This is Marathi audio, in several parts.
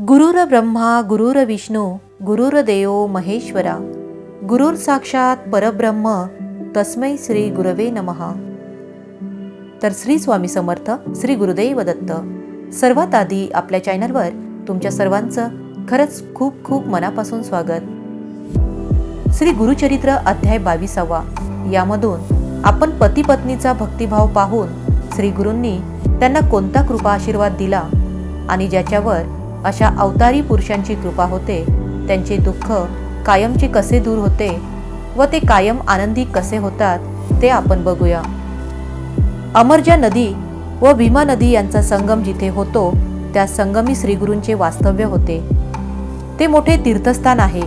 गुरुर ब्रह्मा गुरुर विष्णू गुरुर देव महेश्वरा. गुरुर साक्षात परब्रह्म तस्मै श्री गुरवे नमः. तर श्री स्वामी समर्थ श्री गुरुदेव दत्त. सर्वात आधी आपल्या चॅनलवर तुमच्या सर्वांचं खरंच खूप खूप मनापासून स्वागत. श्री गुरुचरित्र अध्याय बावीसावा. यामधून आपण पती पत्नीचा भक्तिभाव पाहून श्री गुरूंनी त्यांना कोणता कृपा आशीर्वाद दिला आणि ज्याच्यावर अशा अवतारी पुरुषांची कृपा होते. त्यांचे दुःख कायमचे कसे दूर होते व ते कायम आनंदी कसे होतात ते आपण बघूया. अमरजा नदी व भीमा नदी यांचा संगम जिथे होतो त्या संगमी श्रीगुरूंचे वास्तव्य होते. ते मोठे तीर्थस्थान आहे.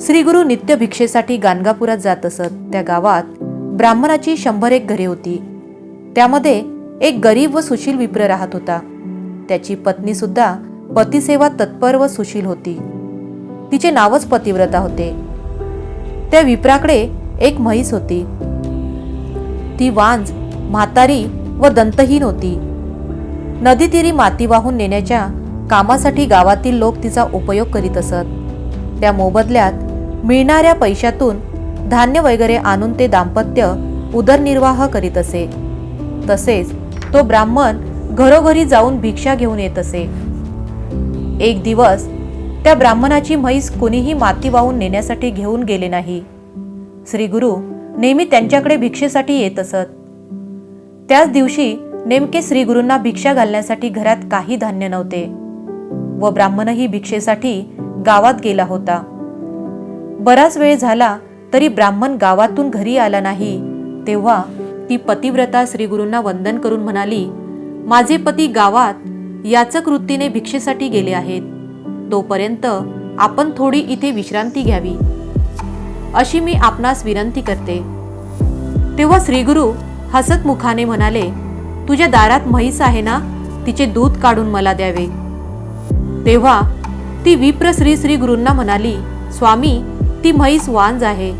श्रीगुरु नित्य भिक्षेसाठी गाणगापुरात जात असत. त्या गावात ब्राह्मणाची शंभर एक घरे होती. त्यामध्ये एक गरीब व सुशील विप्र राहत होता. त्याची पत्नीसुद्धा पतिसेवा तत्पर व सुशील होती. तिचे नावच पतिव्रता होते. त्या विप्राकडे एक म्हैस होती. ती वांज म्हातारी व दंतहीन होती. नदीतीरी माती वाहून नेण्याच्या कामासाठी गावातील लोक तिचा उपयोग करीत असत. त्या मोबदल्यात मिळणाऱ्या पैशातून धान्य वगैरे आणून ते दाम्पत्य उदरनिर्वाह करीत असे. तसेच तो ब्राह्मण घरोघरी जाऊन भिक्षा घेऊन येत असे. एक दिवस त्या ब्राह्मणाची म्हैस कुणीही माती वाहून नेण्यासाठी घेऊन गेले नाही. श्री गुरु नेहमी त्यांच्याकडे भिक्षेसाठी येत असत. त्याच दिवशी नेमके श्री गुरूंना भिक्षा घालण्यासाठी घरात काही धान्य नव्हते व ब्राह्मणही भिक्षेसाठी गावात गेला होता. बराच वेळ झाला तरी ब्राह्मण गावातून घरी आला नाही तेव्हा ती पतिव्रता श्रीगुरूंना वंदन करून म्हणाली माझे पती गावात याचक वृत्तीने भिक्षेसाठी गेले आहेत. तोपर्यंत आपण थोडी इथे विश्रांती घ्यावी. अशी मी आपणास विनंती करते. तेव्हा श्रीगुरु हसत मुखाने म्हणाले तुझ्या दारात म्हैस आहे ना? तिचे दूध काढून मला द्यावे. तेव्हा ती विप्र श्री श्री गुरूंना म्हणाली स्वामी ती म्हैस वांज आहे.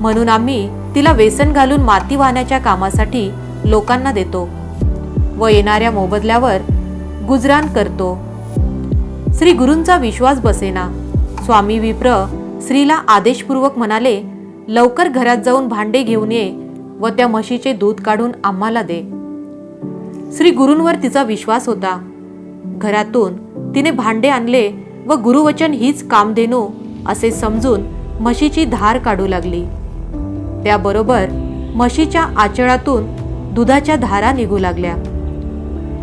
म्हणून आम्ही तिला वेसन घालून माती वाहण्याच्या कामासाठी लोकांना देतो. व येणाऱ्या मोबदल्यावर गुजरान करतो. श्री गुरूंचा विश्वास बसेना. स्वामी विप्र स्त्रीला आदेशपूर्वक म्हणाले लवकर घरात जाऊन भांडे घेऊन ये व त्या म्हशीचे दूध काढून आम्हाला दे. श्री गुरूंवर तिचा विश्वास होता. घरातून तिने भांडे आणले व गुरुवचन हीच कामधेनू असे समजून म्हशीची धार काढू लागली. त्याबरोबर म्हशीच्या आचळातून दुधाच्या धारा निघू लागल्या.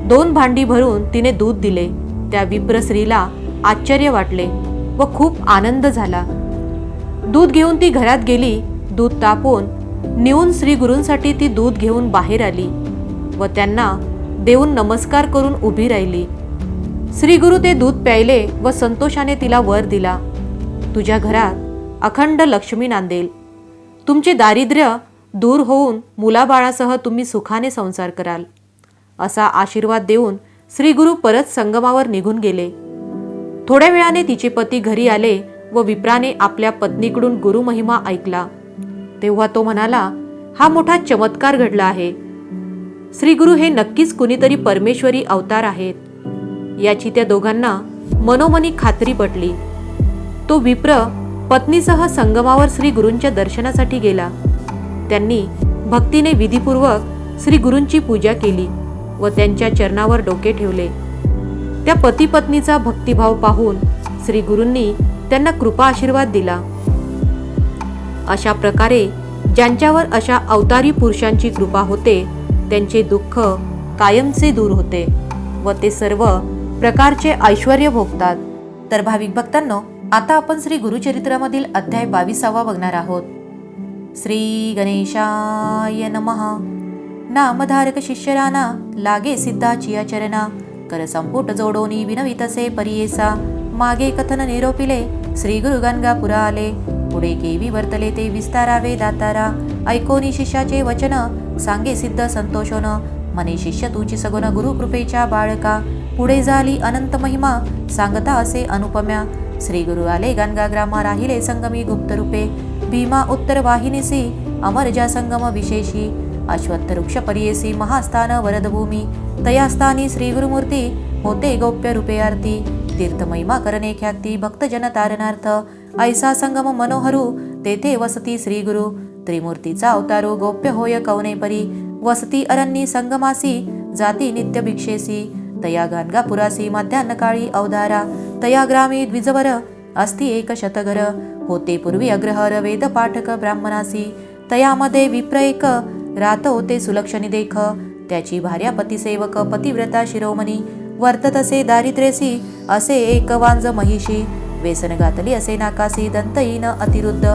दोन भांडी भरून तिने दूध दिले. त्या विप्र स्त्रीला आश्चर्य वाटले व खूप आनंद झाला. दूध घेऊन ती घरात गेली. दूध तापून नेऊन श्रीगुरूंसाठी ती दूध घेऊन बाहेर आली व त्यांना देऊन नमस्कार करून उभी राहिली. श्री गुरु ते दूध प्यायले व संतोषाने तिला वर दिला. तुझ्या घरात अखंड लक्ष्मी नांदेल. तुमचे दारिद्र्य दूर होऊन मुलाबाळासह तुम्ही सुखाने संसार कराल. असा आशीर्वाद देऊन श्री गुरु परत संगमावर निघून गेले. थोड्या वेळाने तिचे पती घरी आले व विप्राने आपल्या पत्नीकडून गुरुमहिमा ऐकला. तेव्हा तो म्हणाला हा मोठा चमत्कार घडला आहे. श्रीगुरु हे नक्कीच कुणीतरी परमेश्वरी अवतार आहेत. याची त्या दोघांना मनोमनी खात्री पटली. तो विप्र पत्नीसह संगमावर श्री गुरूंच्या दर्शनासाठी गेला. त्यांनी भक्तीने विधीपूर्वक श्री गुरूंची पूजा केली. व त्यांच्या चरणावर डोके ठेवले. त्या पती पत्नीचा भक्तिभाव पाहून श्री गुरूंनी त्यांना कृपा आशीर्वाद दिला. अशा प्रकारे ज्यांच्यावर अशा अवतारी पुरुषांची कृपा होते त्यांचे दुःख कायमचे दूर होते व ते सर्व प्रकारचे ऐश्वर भोगतात. तर भाविक भक्तांनो आता आपण श्री गुरुचरित्रामधील अध्याय बावीसावा बघणार आहोत. श्री गणेशाय नमः. नामधारक शिष्यराना लागे सिद्धा चियाचरणा कर संपुट जोडोनी विनवितसे परियेसा. मागे कथन निरोपिले श्री गुरु गणगापुरा आले पुढे केवी वर्तले ते विस्तारावे दातारा. ऐकोनी शिष्याचे वचन सांगे सिद्ध संतोषोन. मने शिष्य तुची सगुण गुरु कृपेच्या बाळका. पुढे झाली अनंत महिमा सांगता असे अनुपम्या. श्री गुरु आले गणगा ग्रामा राहिले संगमी गुप्त रूपे भीमा उत्तर वाहिनीसी अमरजा संगम विशेषी. अश्वत्थ वृक्ष परियेसी महास्थान वरदभूमी। तयास्थानी श्री गुरुमूर्ती होते गोप्य रूपे तीर्थमहिमा करणे ख्याती भक्तजन तारणार्थ ऐसा संगम मनोहरू तेथे वसती श्रीगुरु। त्रिमूर्तीचा अवतारो गोप्य होय कवने परी वसती अरण्यी संगमासी जाती नित्य भिक्षेसी तया गानगापुरासी मध्यान्ह काळी अवधारा। तया ग्रामी द्विजवर अस्ति एक शतघर। होते पूर्वी अग्रहर वेद पाठक ब्राह्मणासी तयामध्ये विप्र एक रात होते सुलक्षणी देख त्याची भार्या पतिसेवक पतिव्रता शिरोमणी वर्तत असे दारिद्र्यसी असे एक वांज महिषी. व्यसन घातली असे नाकासी दंतईन अतिरुद्ध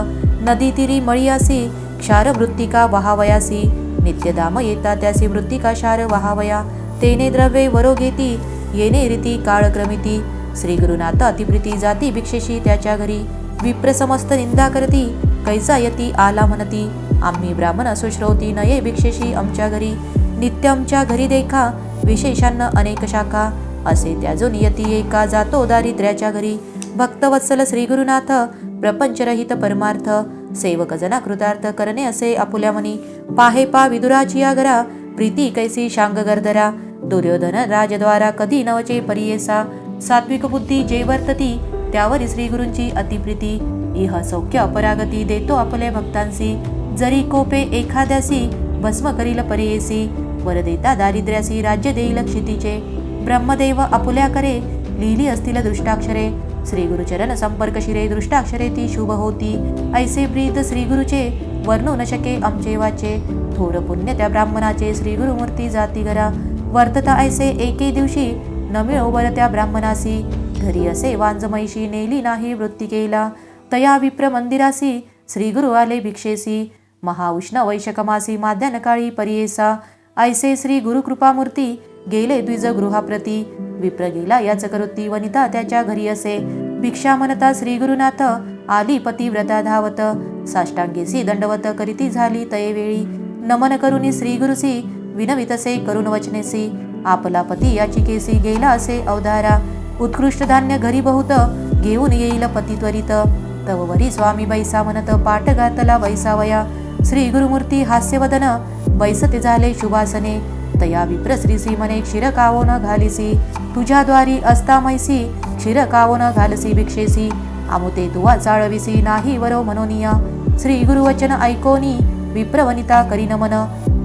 नदी तिरी मळियासी क्षार मृत्तिका वहावयासी. नित्यदाम येता त्यासी मृत्तिका क्षार वहावया तेने द्रव्ये वरो घेती येणे रीती काळक्रमिती. श्री गुरुनाथ अतिप्रीती जाती भिक्षेशी त्याच्या घरी विप्र समस्त निंदा करती कैसा यती आला म्हणती. आम्ही ब्राह्मण सुश्रवती नये भिक्षेशी आमच्या घरी. नित्य आमच्या घरी देखा विशेषांना अनेक शाखा. असे त्याजो नियती एका जातो दारिद्र्याच्या घरी. भक्तवत्सल श्रीगुरुनाथ प्रपंचरहित परमार्थ. सेवक जना कृतार्थ करणे असे आपुल्या मनी पाहे पा विदुराची आगरा प्रीती कैसी शांग गर्दरा दुर्योधन राजद्वारा कधी नवचे परियेसा. सात्विक बुद्धी जे वर्तती त्यावर श्रीगुरूंची अतिप्रीती. इह सौख्य अपरागती देतो आपल्या भक्तांसी. जरी कोपे एखाद्यासी भस्म करील परियेसी वर देता दारिद्र्यासी राज्य देईल क्षितीचे ब्रह्मदेव आपुल्या करे लिहिली असतील दृष्टाक्षरे. श्री गुरुचरण संपर्क शिरे दृष्टाक्षरे ती शुभ होती. ऐसे प्रीत श्री गुरुचे वर्णू न शके आमचे वाचे. थोर पुण्य त्या ब्राह्मणाचे श्री गुरुमूर्ती जाती घरा. वर्तता ऐसे एके दिवशी न मिळो त्या ब्राह्मणासी. घरी असे वांजमैशी नेली नाही वृत्ती केला. तया विप्र मंदिरासी श्री गुरु आले भिक्षेसी. महाउष्ण वैशकमासी माध्यानकाळी परियेसा ऐसे श्री गुरुकृपामूर्ती गेले द्विज गृहाप्रती विप्र गेला याच करुती वनिता त्याच्या घरी असे भिक्षा म्हणता श्री गुरुनाथ आली पतिव्रता धावत साष्टांगेसी दंडवत करीती झाली तयेवेळी नमन करुनी श्री गुरुसी विनवितसे करुण वचनेसी आपला पती याची केसी गेला असे अवधारा उत्कृष्ट धान्य घरी बहुत घेऊन येईल पती त्वरित तववरी स्वामी बैसा म्हणत पाठ घातला बैसावया श्री गुरुमूर्ती हास्यवदन बैसते झाले शुभासने. तया विप्र श्रीसी मने क्षीर कावोन घालिसी तुझ्या द्वारी असतामैसी क्षीर कावोन घालसी भिक्षेसी. आमुते तुवा चाळविसी नाही वरो मनोनिया. श्री गुरुवचन ऐकोनी विप्रवनिता करी नमन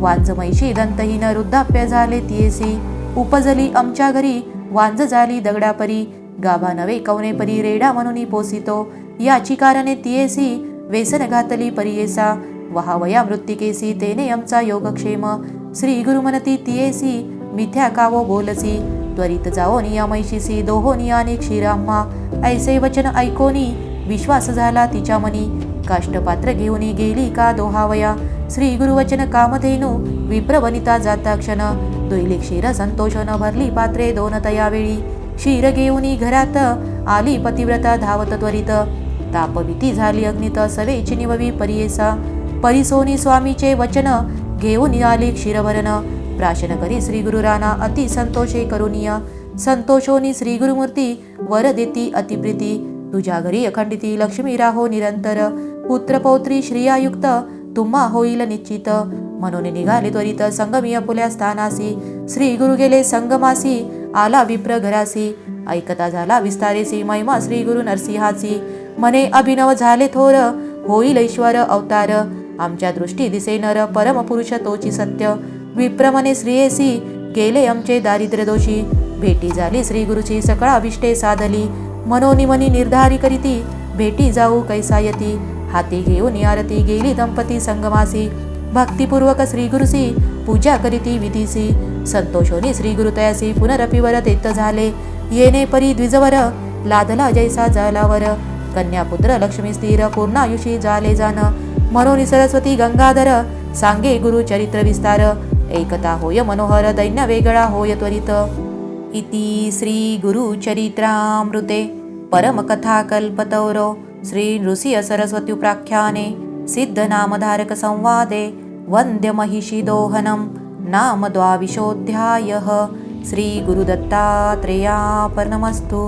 वांजमैशी दंतहीन वृद्धाप्य झाले तियेसी. उपजली आमच्या घरी वांज झाली दगडापरी. गाभा नवे कवने परी रेडा म्हणून पोसितो. याची कारणे तियेसी वेसन घातली परियेसा वहावया मृत्तिकेसी तेने आमचा योगक्षेम. श्री गुरुमनती तियेसी मिथ्या कावो बोलसी. त्वरित जाओ निया मैशीसी दोहो नियाने क्षीराम्हा ऐसे वचन ऐकोनी विश्वास झाला तिच्या मनी. काष्टपात्र घेऊन गेली का दोहावया? श्री गुरुवचन कामधेनू विप्रवनिता जाता क्षण. दोईले क्षीर संतोषन भरली पात्रे दोन तयावेळी. क्षीर घेऊनी घरात आली पतिव्रता धावत त्वरित. तापविती झाली अग्नित सवेची निववी परियेसा. परिसोनी स्वामीचे वचन घेऊन आले क्षीरभरण प्राशन करी श्री गुरुराना अति संतोषे करुनिया संतोषोनी श्री गुरुमूर्ती वर देती अतिप्रीती. तुझ्या घरी अखंडिती लक्ष्मी राहो निरंतर. पुत्र पौत्री श्रियायुक्त तुम्हा होईल निश्चित. म्हणून निघाले त्वरित संगमी अपुल्या स्थानासी. श्री गुरु गेले संगमासी आला विप्र घरासी. ऐकता झाला विस्तारेसी महिमा श्री गुरु नरसिंहाची मने अभिनव झाले थोर होईल ईश्वर अवतार. आमच्या दृष्टी दिसे नर परमपुरुष तोची सत्य. विप्रमने श्रियेसी गेले आमचे दारिद्र्य दोषी. भेटी झाली श्री गुरुची सकळ अभिष्टे साधली. मनोनिमनी निर्धारी करीती. भेटी जाऊ कैसायती. हाती घेऊन आरती गेली दंपती संगमासी. भक्तिपूर्वक श्रीगुरुसी पूजा करीती विधीसी. संतोषोनी श्रीगुरुतयासी पुनरपिवर तेत झाले. येणे परी द्विजवर लादला जैसा जलावर. कन्यापुत्र लक्ष्मी स्थिर पूर्णायुषी झाले जाण म्हणून सरस्वती गंगाधर सांगे गुरु चरित्र विस्तार एकता होय मनोहर दैन्य वेगळा होय त्वरित. इति श्री गुरुचरित्रामृते परमकथा कल्पतौरो श्री नृसिंह सरस्वत्युप्राख्याने सिद्धनामधारकसंवादे वन्द्यमहिषिदोहनं नाम द्वाविशोऽध्यायः श्रीगुरुदत्तात्रेयापर्णमस्तु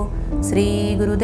श्रीगुरुदेवदत्त